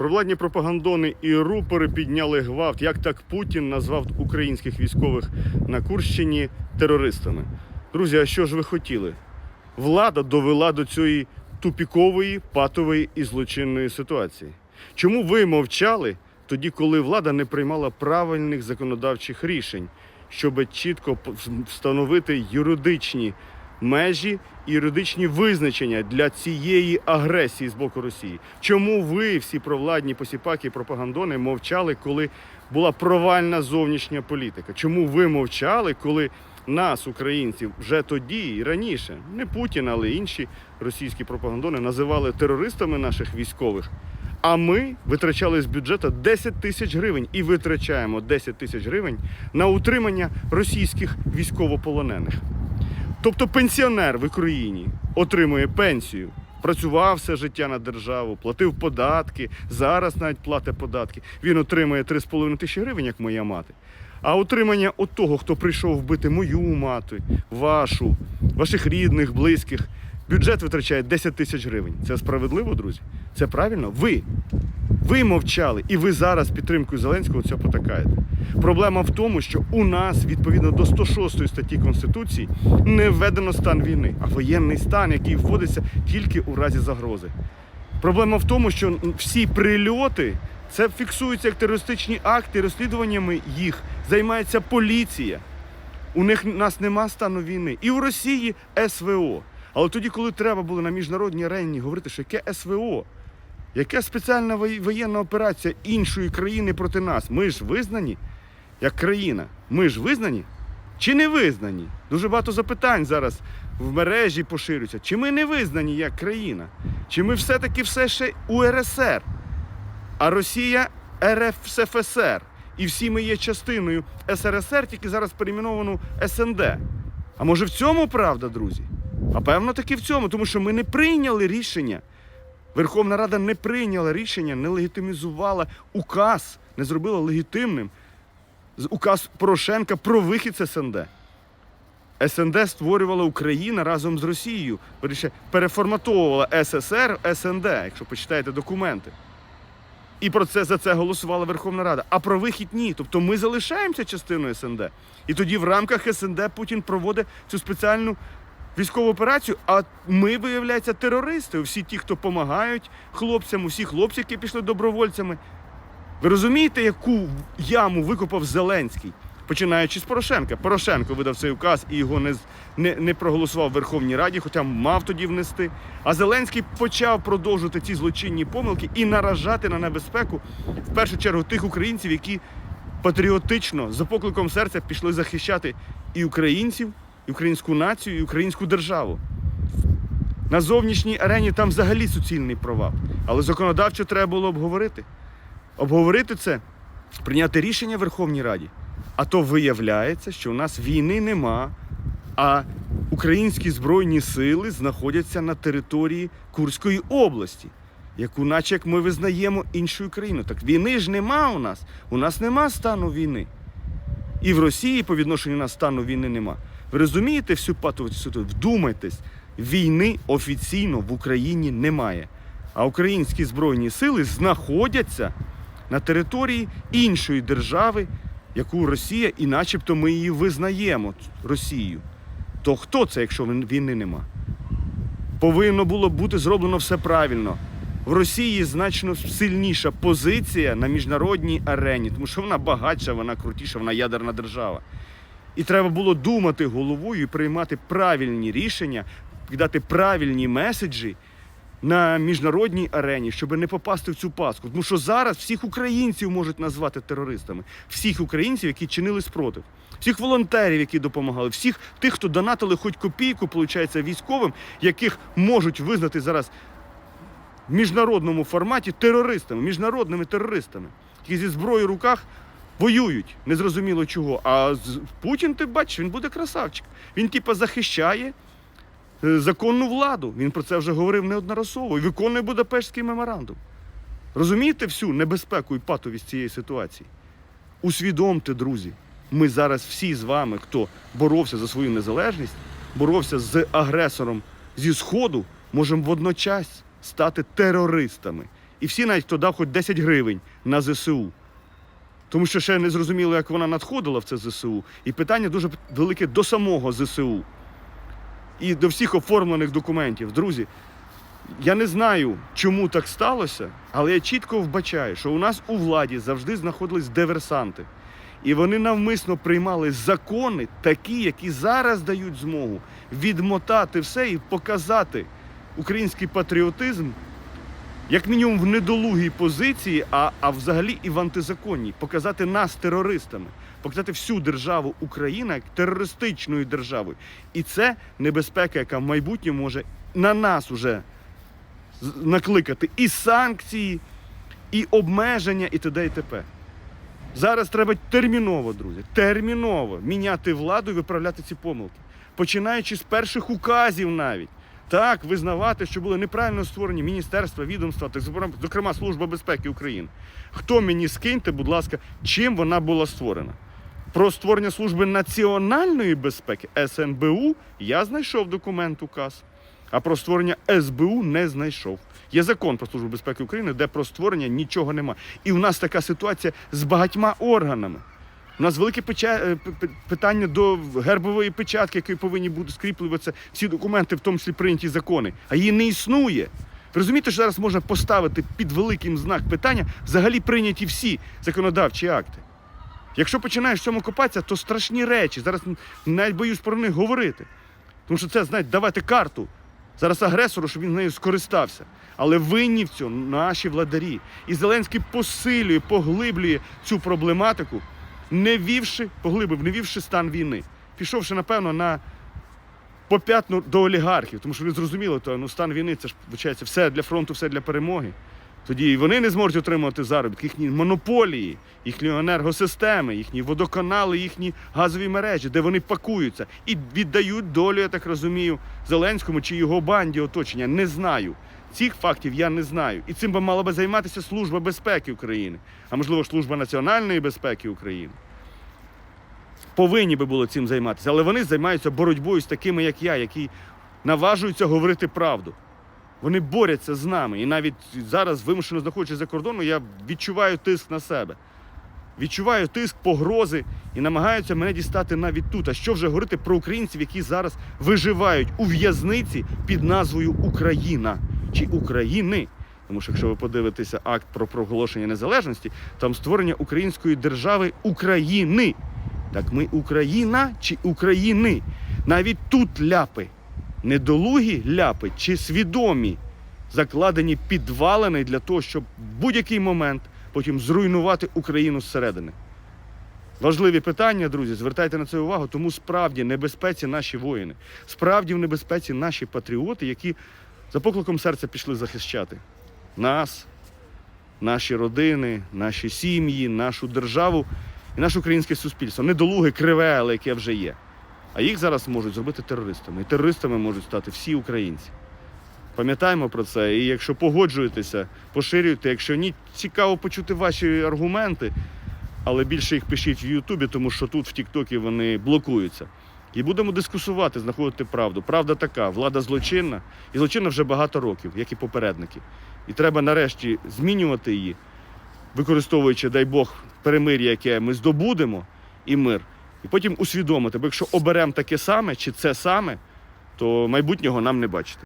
Провладні пропагандони і рупори підняли гвалт. Як так Путін назвав українських військових на Курщині терористами? Друзі, а що ж ви хотіли? Влада довела до цієї тупікової, патової і злочинної ситуації. Чому ви мовчали тоді, коли влада не приймала правильних законодавчих рішень, щоб чітко встановити юридичні межі і юридичні визначення для цієї агресії з боку Росії? Чому ви, всі провладні посіпаки і пропагандони, мовчали, коли була провальна зовнішня політика? Чому ви мовчали, коли нас, українців, вже тоді і раніше, не Путін, але інші російські пропагандони називали терористами наших військових? А ми витрачали з бюджету 10 тисяч гривень і витрачаємо 10 тисяч гривень на утримання російських військовополонених. Тобто пенсіонер в Україні отримує пенсію, працював все життя на державу, платив податки, зараз навіть платить податки. Він отримує 3,5 тисячі гривень, як моя мати. А утримання от того, хто прийшов вбити мою мати, вашу, ваших рідних, близьких, бюджет витрачає 10 тисяч гривень. Це справедливо, друзі? Це правильно? Ви. Ви мовчали, і ви зараз підтримкою Зеленського це потакаєте. Проблема в тому, що у нас, відповідно до 106 статті Конституції, не введено стан війни, а воєнний стан, який вводиться тільки у разі загрози. Проблема в тому, що всі прильоти це фіксуються як терористичні акти, розслідуваннями їх займається поліція. У них у нас нема стану війни. І в Росії СВО. Але тоді, коли треба було на міжнародній арені говорити, що яке СВО, яка спеціальна воєнна операція іншої країни проти нас, ми ж визнані як країна. Ми ж визнані чи не визнані? Дуже багато запитань зараз в мережі поширюються. Чи ми не визнані як країна? Чи ми все-таки все ще УРСР? А Росія РФСФСР. І всі ми є частиною СРСР, тільки зараз перейменовану СНД. А може в цьому правда, друзі? А певно таки в цьому, тому що ми не прийняли рішення. Верховна Рада не прийняла рішення, не легітимізувала указ, не зробила легітимним указ Порошенка про вихід з СНД. СНД створювала Україна разом з Росією. Вірніше, переформатовувала СССР в СНД, якщо почитаєте документи. І про це за це голосувала Верховна Рада. А про вихід ні. Тобто ми залишаємося частиною СНД. І тоді в рамках СНД Путін проводить цю спеціальну військову операцію. А ми, виявляється, терористи. Всі ті, хто допомагають хлопцям, усі хлопці, які пішли добровольцями. Ви розумієте, яку яму викопав Зеленський? Починаючи з Порошенка. Порошенко видав цей указ і його не, не, не проголосував в Верховній Раді, хоча мав тоді внести. А Зеленський почав продовжувати ці злочинні помилки і наражати на небезпеку в першу чергу тих українців, які патріотично, за покликом серця пішли захищати і українців, українську націю, і українську державу. На зовнішній арені там взагалі суцільний провал. Але законодавчо треба було обговорити. Обговорити це, прийняти рішення в Верховній Раді. А то виявляється, що у нас війни нема, а українські збройні сили знаходяться на території Курської області, яку, наче як ми визнаємо іншою країною. Так війни ж нема у нас. У нас нема стану війни. І в Росії по відношенню на стану війни нема. Ви розумієте всю патову ситуацію? Вдумайтесь, війни офіційно в Україні немає. А українські збройні сили знаходяться на території іншої держави, яку Росія, і начебто ми її визнаємо, Росію. То хто це, якщо війни нема? Повинно було бути зроблено все правильно. В Росії значно сильніша позиція на міжнародній арені, тому що вона багатша, вона крутіша, вона ядерна держава. І треба було думати головою і приймати правильні рішення, дати правильні меседжі на міжнародній арені, щоб не попасти в цю паску. Тому що зараз всіх українців можуть назвати терористами, всіх українців, які чинили спротив, всіх волонтерів, які допомагали, всіх тих, хто донатили хоч копійку, виходить, військовим, яких можуть визнати зараз в міжнародному форматі терористами, міжнародними терористами, які зі зброєю в руках воюють, незрозуміло чого. А Путін, ти бачиш, він буде красавчик. Він, типа, захищає е, законну владу. Він про це вже говорив неодноразово і виконує Будапештський меморандум. Розумієте всю небезпеку і патовість цієї ситуації? Усвідомте, друзі, ми зараз всі з вами, хто боровся за свою незалежність, боровся з агресором зі Сходу, можемо водночас стати терористами. І всі навіть хто дав хоч 10 гривень на ЗСУ. Тому що ще не зрозуміло, як вона надходила в це ЗСУ. І питання дуже велике до самого ЗСУ. І до всіх оформлених документів. Друзі, я не знаю, чому так сталося, але я чітко вбачаю, що у нас у владі завжди знаходились диверсанти. І вони навмисно приймали закони, такі, які зараз дають змогу відмотати все і показати український патріотизм, як мінімум в недолугій позиції, а, а взагалі і в антизаконній, показати нас терористами, показати всю державу Україна як терористичною державою. І це небезпека, яка в майбутньому може на нас уже накликати і санкції, і обмеження, і т.д. і т.п. Зараз треба терміново, друзі, терміново міняти владу і виправляти ці помилки. Починаючи з перших указів навіть. Так, визнавати, що були неправильно створені міністерства, відомства, так зокрема- Служба безпеки України. Хто мені скиньте, будь ласка, чим вона була створена? Про створення служби національної безпеки СНБУ я знайшов документ указ. А про створення СБУ не знайшов. Є закон про службу безпеки України, де про створення нічого нема. І в нас така ситуація з багатьма органами. У нас велике е, питання до гербової печатки, якою повинні бути скріплюватися всі документи, в тому числі прийняті закони. А її не існує. Ви розумієте, що зараз можна поставити під великим знак питання взагалі прийняті всі законодавчі акти. Якщо починаєш в цьому копатися, то страшні речі. Зараз навіть боюсь про них говорити. Тому що це, знаєте, давати карту зараз агресору, щоб він нею скористався. Але винні в цьому наші владарі. І Зеленський посилює, поглиблює цю проблематику, не вівши, поглибив, не вівши стан війни. Пішовши, напевно, на поп'ятну до олігархів, тому що ви зрозуміли, то ну, стан війни це ж виходить все для фронту, все для перемоги. Тоді і вони не зможуть отримувати заробітки, їхні монополії, їхні енергосистеми, їхні водоканали, їхні газові мережі, де вони пакуються і віддають долю, я так розумію, Зеленському чи його банді оточення. Не знаю. Цих фактів я не знаю. І цим би мала би займатися Служба безпеки України, а можливо, Служба національної безпеки України. Повинні би було цим займатися, але вони займаються боротьбою з такими, як я, які наважуються говорити правду. Вони борються з нами. І навіть зараз, вимушено знаходячись за кордоном, я відчуваю тиск на себе. Відчуваю тиск, погрози і намагаються мене дістати навіть тут. А що вже говорити про українців, які зараз виживають у в'язниці під назвою Україна чи України? Тому що якщо ви подивитеся акт про проголошення незалежності, там створення української держави України. Так ми Україна чи України? Навіть тут ляпи недолугі ляпи чи свідомі, закладені підвалини для того, щоб в будь-який момент потім зруйнувати Україну зсередини. Важливі питання, друзі, звертайте на це увагу, тому справді небезпеці наші воїни, справді в небезпеці наші патріоти, які за покликом серця пішли захищати нас, наші родини, наші сім'ї, нашу державу і наше українське суспільство. Недолуге, криве, але яке вже є. А їх зараз можуть зробити терористами. І терористами можуть стати всі українці. Пам'ятаємо про це. І якщо погоджуєтеся, поширюйте. Якщо ні, цікаво почути ваші аргументи, але більше їх пишіть в Ютубі, тому що тут в Тіктокі вони блокуються. І будемо дискусувати, знаходити правду. Правда така, влада злочинна, і злочинна вже багато років, як і попередники. І треба нарешті змінювати її, використовуючи, дай Бог, перемир'я, яке ми здобудемо, і мир. І потім усвідомити, бо якщо оберемо таке саме чи це саме, то майбутнього нам не бачити.